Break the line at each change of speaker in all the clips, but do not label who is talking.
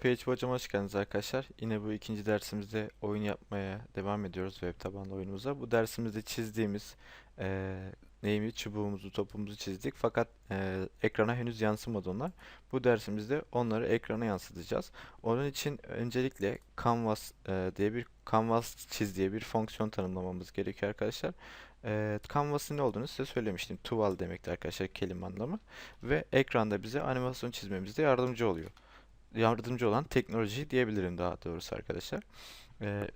PHP hocam hoş geldiniz arkadaşlar. Yine bu ikinci dersimizde oyun yapmaya devam ediyoruz web tabanlı oyunumuza. Bu dersimizde çizdiğimiz eee neyimi çubuğumuzu topumuzu çizdik fakat eee, ekrana henüz yansımadı onlar. Bu dersimizde onları ekrana yansıtacağız. Onun için öncelikle Canvas eee, diye bir Canvas çiz diye bir fonksiyon tanımlamamız gerekiyor arkadaşlar. Eee Canvas'ın ne olduğunu size söylemiştim. Tuval demekti arkadaşlar kelime anlamı ve ekranda bize animasyon çizmemizde yardımcı oluyor yardımcı olan teknoloji diyebilirim daha doğrusu arkadaşlar. Ee,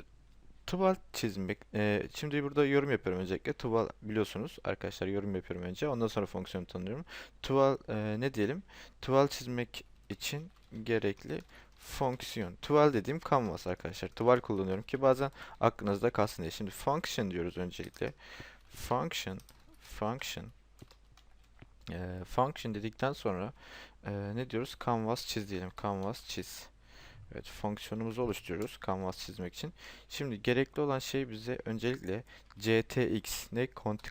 tuval çizmek. ee, şimdi burada yorum yapıyorum öncelikle. Tuval biliyorsunuz arkadaşlar yorum yapıyorum önce. Ondan sonra fonksiyonu tanıyorum. Tuval ee, ne diyelim? Tuval çizmek için gerekli fonksiyon. Tuval dediğim canvas arkadaşlar. Tuval kullanıyorum ki bazen aklınızda kalsın diye. Şimdi function diyoruz öncelikle. Function function ee, function dedikten sonra ee, ne diyoruz? Canvas çiz diyelim. Canvas çiz. Evet, fonksiyonumuzu oluşturuyoruz canvas çizmek için. Şimdi gerekli olan şey bize öncelikle GTX ne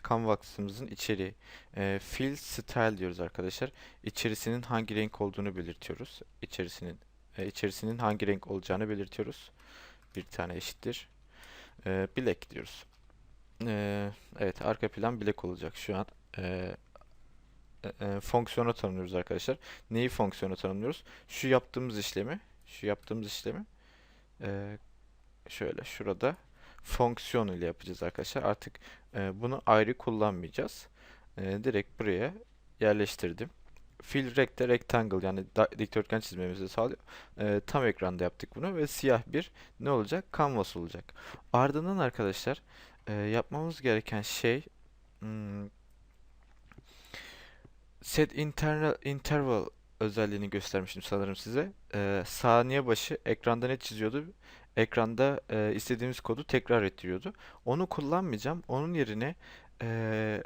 canvas'ımızın içeriği. Ee, fill style diyoruz arkadaşlar. İçerisinin hangi renk olduğunu belirtiyoruz. İçerisinin e, içerisinin hangi renk olacağını belirtiyoruz. Bir tane eşittir. Ee, black diyoruz. Ee, evet, arka plan black olacak şu an. E, e, fonksiyona tanımlıyoruz arkadaşlar. Neyi fonksiyona tanımlıyoruz? Şu yaptığımız işlemi, şu yaptığımız işlemi e, şöyle şurada fonksiyon ile yapacağız arkadaşlar. Artık e, bunu ayrı kullanmayacağız. E, direkt buraya yerleştirdim. Fill rect rectangle yani dikdörtgen çizmemizi sağlıyor. E, tam ekranda yaptık bunu ve siyah bir ne olacak? Canvas olacak. Ardından arkadaşlar e, yapmamız gereken şey hmm, set internal interval özelliğini göstermiştim sanırım size. Ee, saniye başı ekranda ne çiziyordu? Ekranda e, istediğimiz kodu tekrar ettiriyordu. Onu kullanmayacağım. Onun yerine e,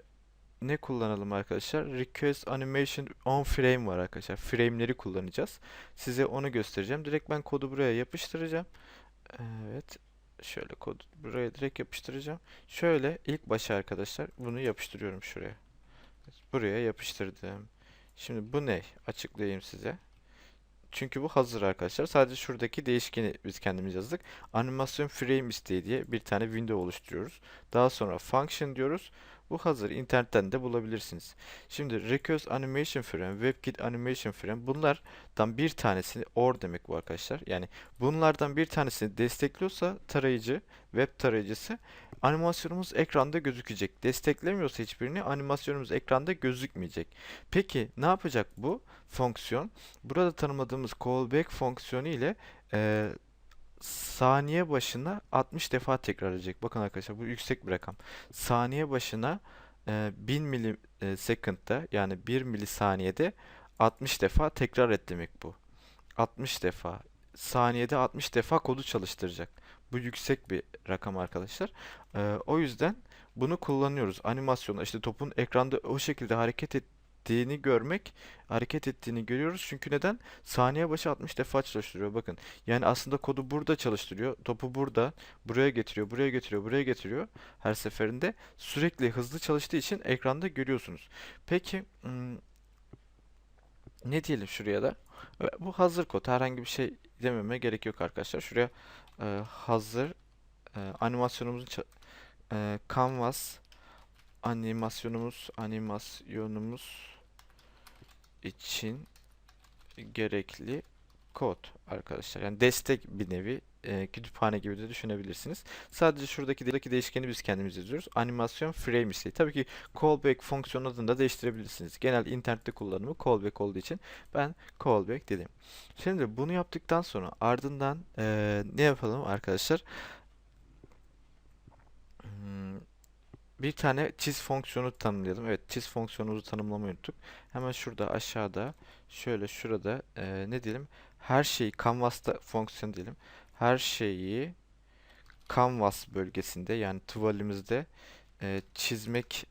ne kullanalım arkadaşlar? Request animation on frame var arkadaşlar. Frame'leri kullanacağız. Size onu göstereceğim. Direkt ben kodu buraya yapıştıracağım. Evet. Şöyle kodu buraya direkt yapıştıracağım. Şöyle ilk başa arkadaşlar bunu yapıştırıyorum şuraya. Buraya yapıştırdım. Şimdi bu ne? Açıklayayım size. Çünkü bu hazır arkadaşlar. Sadece şuradaki değişkeni biz kendimiz yazdık. Animasyon frame isteği diye bir tane window oluşturuyoruz. Daha sonra function diyoruz. Bu hazır. İnternetten de bulabilirsiniz. Şimdi request animation frame, WebKit animation frame bunlardan bir tanesi or demek bu arkadaşlar. Yani bunlardan bir tanesini destekliyorsa tarayıcı, web tarayıcısı animasyonumuz ekranda gözükecek. Desteklemiyorsa hiçbirini animasyonumuz ekranda gözükmeyecek. Peki ne yapacak bu fonksiyon? Burada tanımladığımız callback fonksiyonu ile e, saniye başına 60 defa tekrar edecek. Bakın arkadaşlar bu yüksek bir rakam. Saniye başına e, 1000 milisekundda yani 1 milisaniyede 60 defa tekrar et demek bu. 60 defa. Saniyede 60 defa kodu çalıştıracak. Bu yüksek bir rakam arkadaşlar. Ee, o yüzden bunu kullanıyoruz. Animasyonda işte topun ekranda o şekilde hareket ettiğini görmek, hareket ettiğini görüyoruz. Çünkü neden? Saniye başı 60 defa çalıştırıyor. Bakın. Yani aslında kodu burada çalıştırıyor. Topu burada, buraya getiriyor, buraya getiriyor, buraya getiriyor. Her seferinde sürekli hızlı çalıştığı için ekranda görüyorsunuz. Peki ne diyelim şuraya da? Bu hazır kod. Herhangi bir şey dememe gerek yok arkadaşlar. Şuraya e, hazır e, animasyonumuzun e, canvas animasyonumuz animasyonumuz için gerekli kod arkadaşlar. Yani destek bir nevi e, kütüphane gibi de düşünebilirsiniz. Sadece şuradaki şuradaki değişkeni biz kendimiz yazıyoruz. Animasyon frame isteği. Tabii ki callback fonksiyon adını da değiştirebilirsiniz. Genel internette kullanımı callback olduğu için ben callback dedim. Şimdi bunu yaptıktan sonra ardından e, ne yapalım arkadaşlar? Hmm, bir tane çiz fonksiyonu tanımlayalım. Evet, çiz fonksiyonumuzu tanımlamayı unuttuk. Hemen şurada aşağıda şöyle şurada e, ne diyelim? Her şeyi canvas'ta fonksiyon diyelim. Her şeyi canvas bölgesinde yani tuvalimizde e, çizmek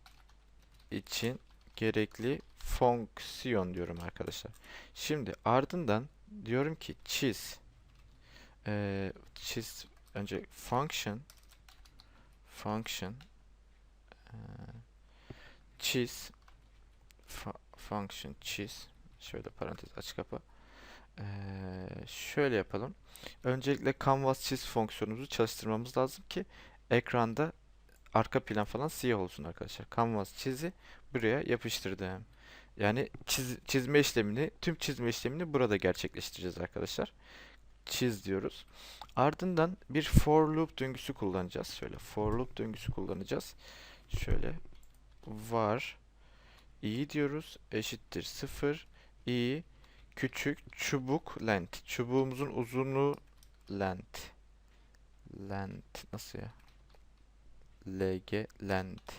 için gerekli fonksiyon diyorum arkadaşlar. Şimdi ardından diyorum ki çiz e, çiz önce function function fa- function çiz şöyle parantez aç kapa Ee, şöyle yapalım. Öncelikle canvas çiz fonksiyonumuzu çalıştırmamız lazım ki ekranda arka plan falan siyah olsun arkadaşlar. Canvas çizi buraya yapıştırdım. Yani çiz- çizme işlemini, tüm çizme işlemini burada gerçekleştireceğiz arkadaşlar. Çiz diyoruz. Ardından bir for loop döngüsü kullanacağız. Şöyle for loop döngüsü kullanacağız. Şöyle var i diyoruz eşittir 0 i küçük çubuk length. Çubuğumuzun uzunluğu length. Length nasıl ya? lg length.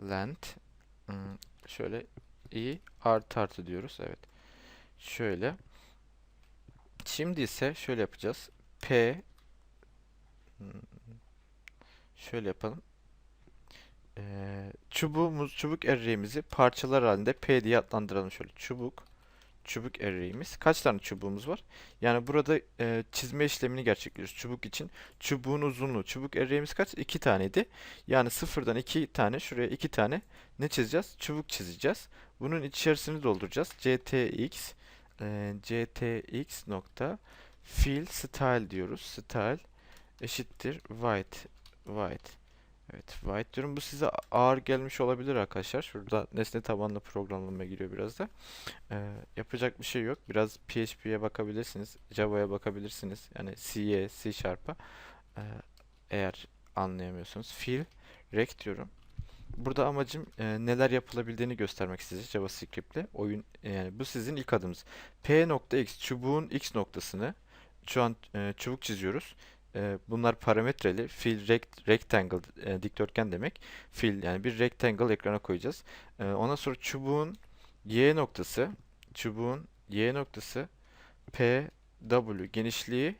Length hmm, şöyle i artı artı diyoruz. Evet. Şöyle. Şimdi ise şöyle yapacağız. P hmm, şöyle yapalım. Ee, çubuğumuz, çubuk array'imizi parçalar halinde P diye adlandıralım şöyle. Çubuk, çubuk array'imiz. Kaç tane çubuğumuz var? Yani burada e, çizme işlemini gerçekleştiriyoruz. Çubuk için çubuğun uzunluğu. Çubuk array'imiz kaç? 2 taneydi. Yani sıfırdan 2 tane, şuraya 2 tane ne çizeceğiz? Çubuk çizeceğiz. Bunun içerisini dolduracağız. ctx e, ctx nokta fill style diyoruz. Style eşittir white white Evet, white diyorum. Bu size ağır gelmiş olabilir arkadaşlar. Şurada nesne tabanlı programlama giriyor biraz da. Ee, yapacak bir şey yok. Biraz PHP'ye bakabilirsiniz. Java'ya bakabilirsiniz. Yani C'ye, C Sharp'a. Ee, eğer anlayamıyorsanız. Fill, rect diyorum. Burada amacım e, neler yapılabildiğini göstermek size JavaScript'le. Oyun yani bu sizin ilk adımınız. P.x çubuğun x noktasını şu an e, çubuk çiziyoruz. E, bunlar parametreli. Fill rect, rectangle e, dikdörtgen demek. Fill yani bir rectangle ekrana koyacağız. E, ondan sonra çubuğun y noktası çubuğun y noktası p w genişliği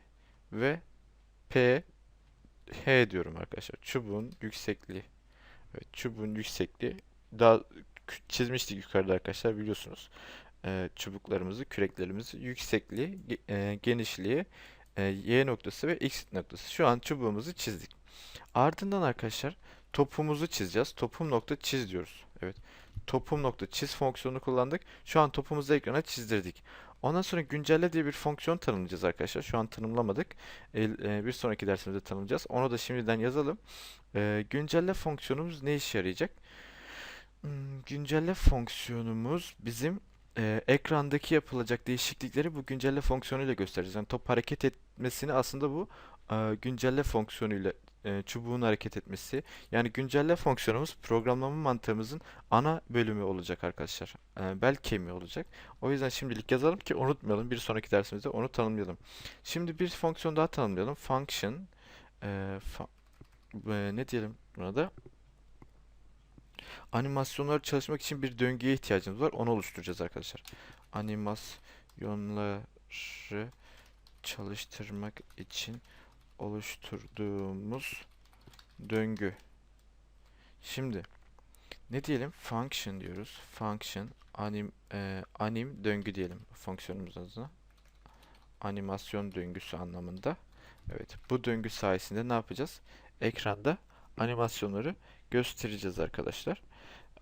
ve p h diyorum arkadaşlar. Çubuğun yüksekliği. Evet, çubuğun yüksekliği daha çizmiştik yukarıda arkadaşlar biliyorsunuz. E, çubuklarımızı, küreklerimizi yüksekliği, e, genişliği, e, y noktası ve x noktası. Şu an çubuğumuzu çizdik. Ardından arkadaşlar topumuzu çizeceğiz. Topum nokta çiz diyoruz. Evet. Topum nokta çiz fonksiyonunu kullandık. Şu an topumuzu ekrana çizdirdik. Ondan sonra güncelle diye bir fonksiyon tanımlayacağız arkadaşlar. Şu an tanımlamadık. E, bir sonraki dersimizde tanımlayacağız. Onu da şimdiden yazalım. E, güncelle fonksiyonumuz ne işe yarayacak? Hmm, güncelle fonksiyonumuz bizim e, ekrandaki yapılacak değişiklikleri bu güncelle fonksiyonuyla göstereceğiz. Yani top hareket etmesini aslında bu e, güncelle fonksiyonuyla e, çubuğun hareket etmesi. Yani güncelle fonksiyonumuz programlama mantığımızın ana bölümü olacak arkadaşlar. E, bel kemiği olacak. O yüzden şimdilik yazalım ki unutmayalım. Bir sonraki dersimizde onu tanımlayalım. Şimdi bir fonksiyon daha tanımlayalım. Function e, fa- e, ne diyelim buna da? Animasyonlar çalışmak için bir döngüye ihtiyacımız var. Onu oluşturacağız arkadaşlar. Animasyonları çalıştırmak için oluşturduğumuz döngü. Şimdi ne diyelim? Function diyoruz. Function anim e, anim döngü diyelim fonksiyonumuzun adına. Animasyon döngüsü anlamında. Evet, bu döngü sayesinde ne yapacağız? Ekranda animasyonları göstereceğiz arkadaşlar.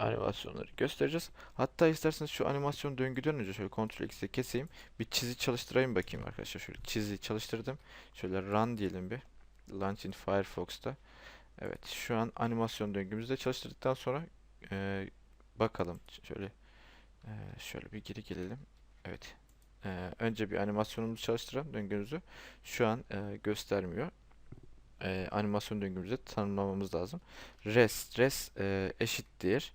Animasyonları göstereceğiz. Hatta isterseniz şu animasyon döngüden önce şöyle Ctrl X'e keseyim. Bir çizi çalıştırayım bakayım arkadaşlar. Şöyle çizi çalıştırdım. Şöyle run diyelim bir. Launch in Firefox'ta. Evet şu an animasyon döngümüzde çalıştırdıktan sonra e, bakalım. Şöyle e, şöyle bir geri gelelim. Evet. E, önce bir animasyonumuzu çalıştıralım döngümüzü. Şu an e, göstermiyor e, animasyon döngümüzü tanımlamamız lazım. Rest, rest e, eşittir.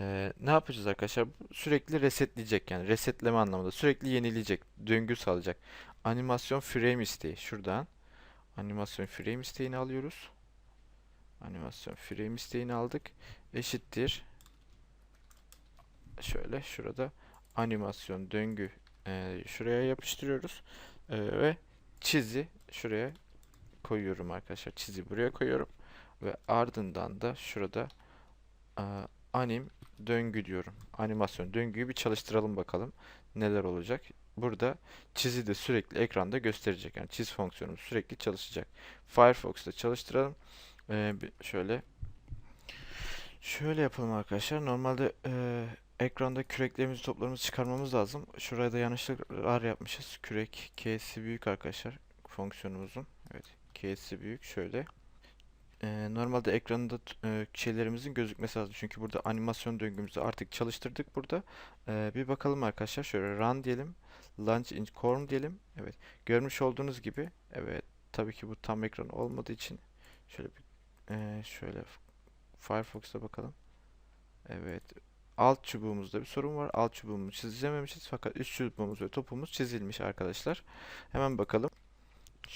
E, ne yapacağız arkadaşlar? Sürekli resetleyecek yani resetleme anlamında. Sürekli yenileyecek, döngü sağlayacak. Animasyon frame isteği. Şuradan animasyon frame isteğini alıyoruz. Animasyon frame isteğini aldık. Eşittir. Şöyle şurada animasyon döngü e, şuraya yapıştırıyoruz. E, ve çizi şuraya koyuyorum arkadaşlar. Çizi buraya koyuyorum. Ve ardından da şurada e, anim döngü diyorum. Animasyon döngüyü bir çalıştıralım bakalım neler olacak. Burada çizi de sürekli ekranda gösterecek. Yani çiz fonksiyonumuz sürekli çalışacak. Firefox'ta çalıştıralım. E, şöyle şöyle yapalım arkadaşlar. Normalde e, ekranda küreklerimizi toplarımızı çıkarmamız lazım. Şuraya da yanlışlıklar yapmışız. Kürek K'si büyük arkadaşlar fonksiyonumuzun. Evet K'si büyük şöyle. Ee, normalde ekranda e, şeylerimizin gözükmesi lazım. Çünkü burada animasyon döngümüzü artık çalıştırdık burada. Ee, bir bakalım arkadaşlar. Şöyle run diyelim. Launch in Chrome diyelim. Evet. Görmüş olduğunuz gibi. Evet. Tabii ki bu tam ekran olmadığı için şöyle bir e, şöyle Firefox'a bakalım. Evet. Alt çubuğumuzda bir sorun var. Alt çubuğumuzu çizememişiz fakat üst çubuğumuz ve topumuz çizilmiş arkadaşlar. Hemen bakalım.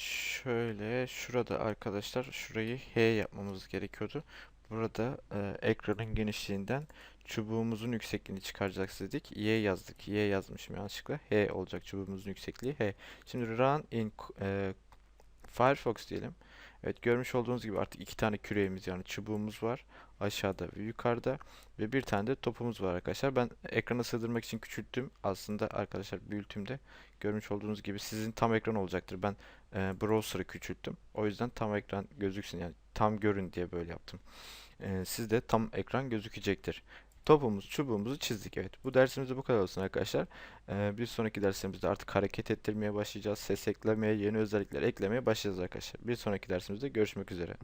Şöyle şurada arkadaşlar şurayı H yapmamız gerekiyordu. Burada e, ekranın genişliğinden çubuğumuzun yüksekliğini çıkaracağız dedik. Y yazdık. Y yazmışım yanlışlıkla. H olacak çubuğumuzun yüksekliği H. Şimdi run in e, Firefox diyelim. Evet görmüş olduğunuz gibi artık iki tane küreğimiz yani çubuğumuz var. Aşağıda ve yukarıda. Ve bir tane de topumuz var arkadaşlar. Ben ekrana sığdırmak için küçülttüm. Aslında arkadaşlar büyüttüğümde görmüş olduğunuz gibi sizin tam ekran olacaktır. Ben e, browser'ı küçülttüm. O yüzden tam ekran gözüksün yani tam görün diye böyle yaptım. E, sizde tam ekran gözükecektir. Topumuz, çubuğumuzu çizdik. Evet. Bu dersimizde bu kadar olsun arkadaşlar. E, bir sonraki dersimizde artık hareket ettirmeye başlayacağız. Ses eklemeye, yeni özellikler eklemeye başlayacağız arkadaşlar. Bir sonraki dersimizde görüşmek üzere.